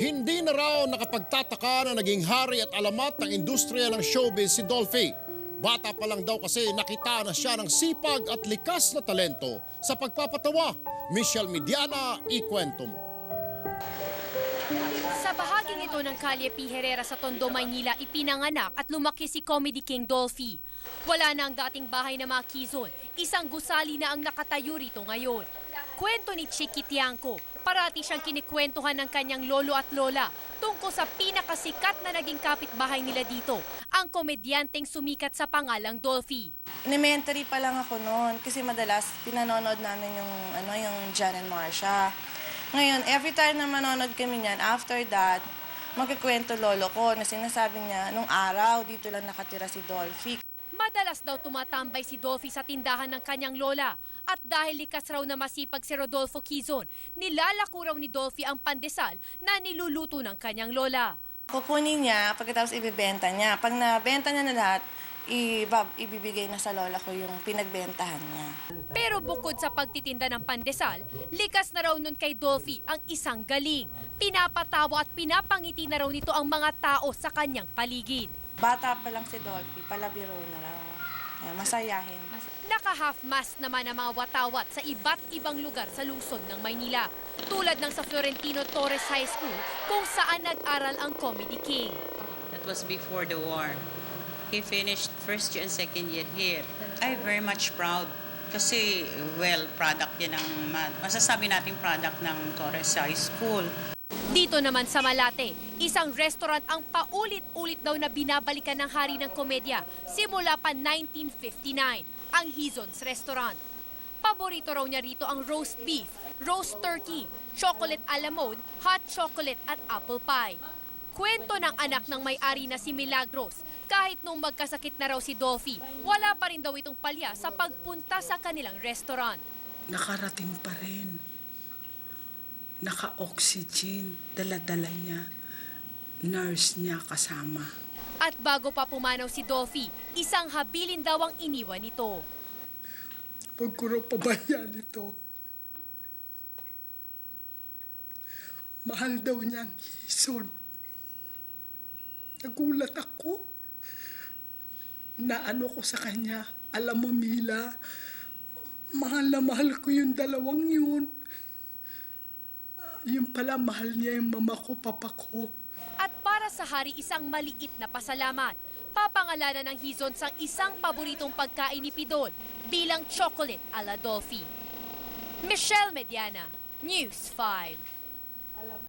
Hindi na raw nakapagtataka na naging hari at alamat ng industriya ng showbiz si Dolphy. Bata pa lang daw kasi nakita na siya ng sipag at likas na talento sa pagpapatawa. Michelle Mediana, ikwento mo. Sa bahaging ito ng Kalye P. Herrera sa Tondo, Maynila, ipinanganak at lumaki si Comedy King Dolphy. Wala na ang dating bahay na mga Kizon. Isang gusali na ang nakatayo rito ngayon. Kwento ni Chiki Tiangco, parati siyang kinikwentuhan ng kanyang lolo at lola tungkol sa pinakasikat na naging kapitbahay nila dito, ang komedyanteng sumikat sa pangalang Dolphy. Elementary pa lang ako noon kasi madalas pinanonood namin yung ano yung Jan and Marcia. Ngayon, every time na manonood kami niyan, after that, magkikwento lolo ko na sinasabi niya, nung araw, dito lang nakatira si Dolphy. Madalas daw tumatambay si Dolphy sa tindahan ng kanyang lola. At dahil likas raw na masipag si Rodolfo Quizon, nilalako raw ni Dolphy ang pandesal na niluluto ng kanyang lola. Kukunin niya, pagkatapos ibibenta niya. Pag nabenta niya na lahat, ibab, ibibigay na sa lola ko yung pinagbentahan niya. Pero bukod sa pagtitinda ng pandesal, likas na raw nun kay Dolphy ang isang galing. Pinapatawa at pinapangiti na raw nito ang mga tao sa kanyang paligid. Bata pa lang si Dolphy, palabiro na raw. Ay, masayahin. Naka-half mast naman ang mga watawat sa iba't ibang lugar sa lungsod ng Maynila. Tulad ng sa Florentino Torres High School kung saan nag-aral ang Comedy King. That was before the war. He finished first year and second year here. I'm very much proud kasi, well, product yan ng, ma- masasabi natin product ng Torres High School. Dito naman sa Malate, isang restaurant ang paulit-ulit daw na binabalikan ng hari ng komedya simula pa 1959, ang Hizon's Restaurant. Paborito raw niya rito ang roast beef, roast turkey, chocolate a hot chocolate at apple pie. Kwento ng anak ng may-ari na si Milagros, kahit nung magkasakit na raw si Dolphy, wala pa rin daw itong palya sa pagpunta sa kanilang restaurant. nakarating pa rin. Naka-oxygen, dala-dala niya. Nurse niya kasama. At bago pa pumanaw si Dolphy, isang habilin daw ang iniwan nito. Pag ko raw pabayaan ito, mahal daw niya ang hison. Nagulat ako. Naano ko sa kanya, alam mo Mila, mahal na mahal ko yung dalawang yun. Ah, Yun pala, mahal niya yung mama ko, papa ko. At para sa hari, isang maliit na pasalamat. Papangalanan ng Hizon sa isang paboritong pagkain ni Pidol bilang chocolate a la Dolphy. Michelle Mediana, News 5.